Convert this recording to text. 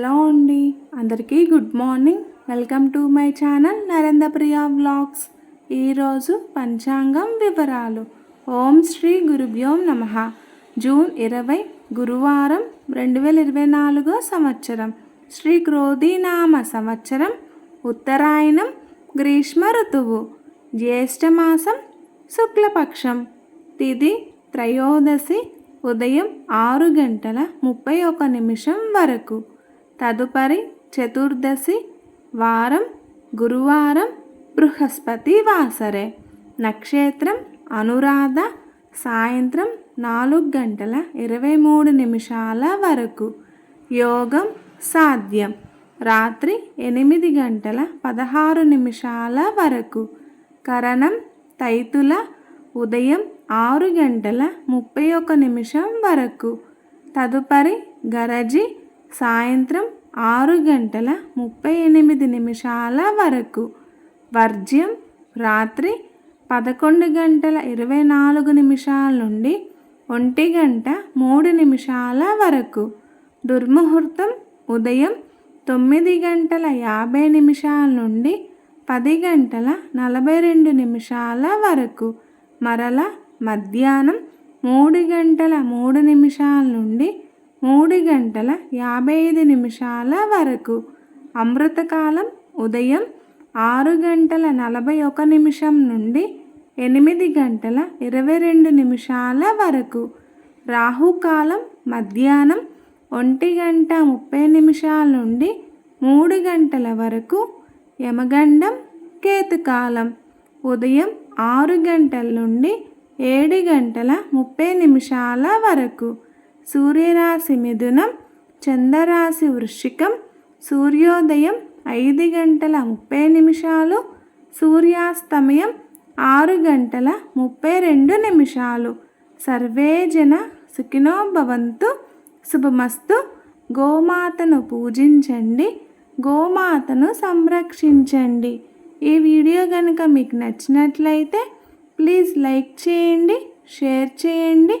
Hello అండి. అందరికీ good morning. Welcome to my channel Narendrapriya vlogs. ఈరోజు పంచాంగం వివరాలు. ఓం శ్రీ గురుభ్యో నమ. జూన్ ఇరవై గురువారం రెండు వేల ఇరవై నాలుగో సంవత్సరం. శ్రీ క్రోధీనామ సంవత్సరం. ఉత్తరాయణం గ్రీష్మ ఋతువు. జ్యేష్ఠమాసం శుక్లపక్షం. తిది త్రయోదశి ఉదయం ఆరు గంటల ముప్పై ఒక నిమిషం వరకు. తదుపరి చతుర్దశి వారం గురువారం బృహస్పతి వాసరే. నక్షత్రం అనురాధ సాయంత్రం నాలుగు గంటల ఇరవై మూడు నిమిషాల వరకు. యోగం సాధ్యం. రాత్రి ఎనిమిది గంటల పదహారు నిమిషాల వరకు. కరణం తైతుల ఉదయం ఆరు గంటల ముప్పై ఒక నిమిషం వరకు. తదుపరి గరజి సాయంత్రం ఆరు గంటల ముప్పై ఎనిమిది నిమిషాల వరకు. వర్జ్యం రాత్రి పదకొండు గంటల ఇరవై నాలుగు నిమిషాల నుండి ఒంటి గంట మూడు నిమిషాల వరకు. దుర్ముహూర్తం ఉదయం తొమ్మిది గంటల యాభై నిమిషాల నుండి పది గంటల నలభై రెండు నిమిషాల వరకు. మరల మధ్యాహ్నం మూడు గంటల మూడు నిమిషాల నుండి మూడు గంటల యాభై ఐదు నిమిషాల వరకు. అమృతకాలం ఉదయం ఆరు గంటల నలభై ఒక నిమిషం నుండి ఎనిమిది గంటల ఇరవై రెండు నిమిషాల వరకు. రాహుకాలం మధ్యాహ్నం ఒంటి గంట ముప్పై నిమిషాల నుండి మూడు గంటల వరకు యమగండం కేతుకాలం. ఉదయం ఆరు గంటల నుండి ఏడు గంటల ముప్పై నిమిషాల వరకు. సూర్యరాశి మిథునం చంద్రరాశి వృశ్చికం సూర్యోదయం ఐదు గంటల ముప్పై నిమిషాలు సూర్యాస్తమయం ఆరు గంటల ముప్పై రెండు నిమిషాలు. సర్వే జన సుఖినో భవంతు. శుభమస్తు. గోమాతను పూజించండి. గోమాతను సంరక్షించండి. ఈ వీడియో కనుక మీకు నచ్చినట్లయితే ప్లీజ్ లైక్ చేయండి షేర్ చేయండి.